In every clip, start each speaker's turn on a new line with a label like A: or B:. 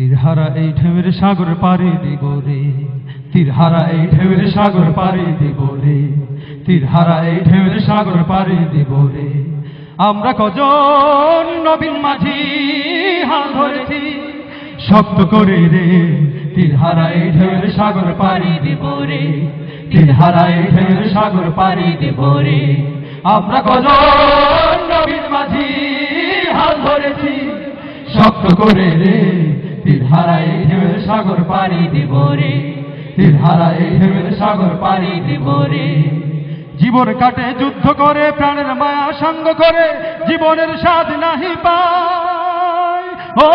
A: তীরহারা এই ঢেউয়ের সাগর পাড়ি দিব রে। তীরহারা এই ঢেউয়ের সাগর পাড়ি দিব রে। তীরহারা এই ঢেউয়ের সাগর পাড়ি দিব রে। আমরা কজন নবীন মাঝি হাল ধরেছি শক্ত করে রে। তীরহারা এই ঢেউয়ের সাগর পাড়ি দিব রে। তীরহারা এই ঢেউয়ের সাগর পাড়ি দিব রে। আমরা কজন নবীন মাঝি হাল ধরেছি শক্ত করে রে। তীরহারা ঢেউয়ের সাগর পাড়ি দিব রে। তীরহারা ঢেউয়ের সাগর পাড়ি দিব রে। জীবন কাটে, যুদ্ধ করে, প্রাণের মায়া সঙ্গ করে, জীবনের স্বাদ নাহি পায়। ও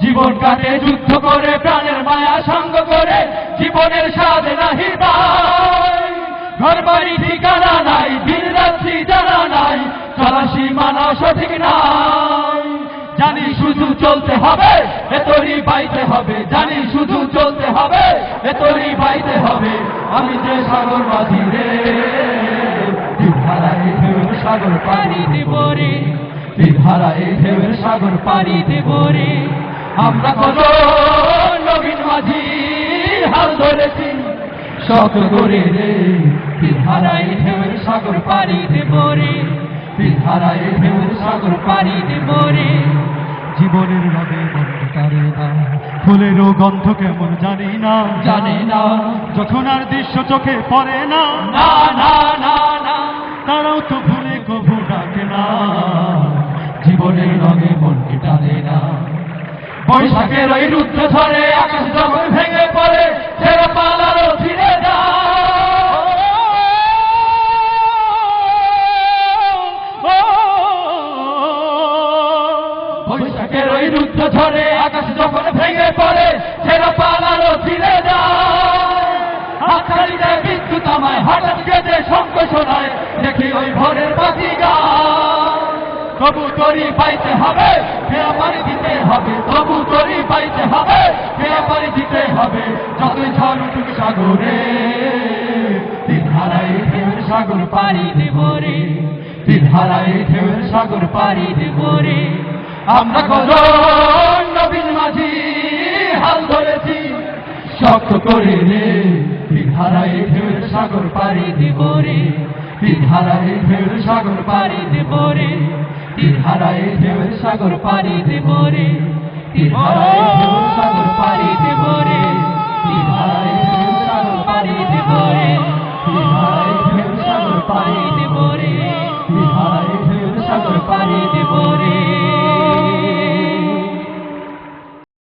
A: জীবন কাটে, যুদ্ধ করে, প্রাণের মায়া সঙ্গ করে, জীবনের স্বাদ নাহি পায়। ঘর বাড়ি ঠিকানা নাই এতরি পাইতে হবে, জানি শুধু চলতে হবে এতরি পাইতে হবে। আমি যে সাগর মাঝি রে সাগর পাড়ি দেব রে। তীরহারা এই ঢেউয়ের সাগর পাড়ি দেব রে। আমরা কত নবীন মাঝি, হাল ধরেছি শক্ত করে রে। তীরহারা এই ঢেউয়ের সাগর পাড়ি দেব রে। তীরহারা এই ঢেউয়ের সাগর পাড়ি দেব রে। জীবনের নদে বন্ধ তারে না ফুলেরও গন্ধ কেমন জানি না। জানি না। যখন আর দৃশ্য চোখে পড়ে না। না না না না। তারাও তো ভুলে কভু ডাকে না। জীবনের রঙে মনকে টানে না। বৈশাখের ওই রুদ্র ঝড়ে আকাশ যখন ভেঙে পড়ে। ছেড়ে পালারও বৈশাখের ওই রুদ্র ঝড়ে আকাশ যখন ভেঙে পড়ে, ছেড়ে পালারও ফিরে যায়। বিদ্যুৎ আমায় হঠাৎ কেঁদে শঙ্খ শোনায় দেখি ওই ভোরের বাতি তবু তরি পাইতে হবে ফেরা পানি দিতে হবে, তবু তরি পাইতে হবে ফেরা পানি দিতে হবে, যতই ঝড় উঠুক সাগরে। তিন হারাই ঢেউয়ের সাগর পাড়ি দেব রে, তিন হারাই ঢেউয়ের সাগর পাড়ি দেব আমরা কজন নবীন মাঝি হাল ধরেছি, শক্ত করে রে। বিধারায় ঢেউর সাগর পাড়ি দিব রে। বিধারায় ঢেউর সাগর পাড়ি দিব রে। বিধারায় ঢেউর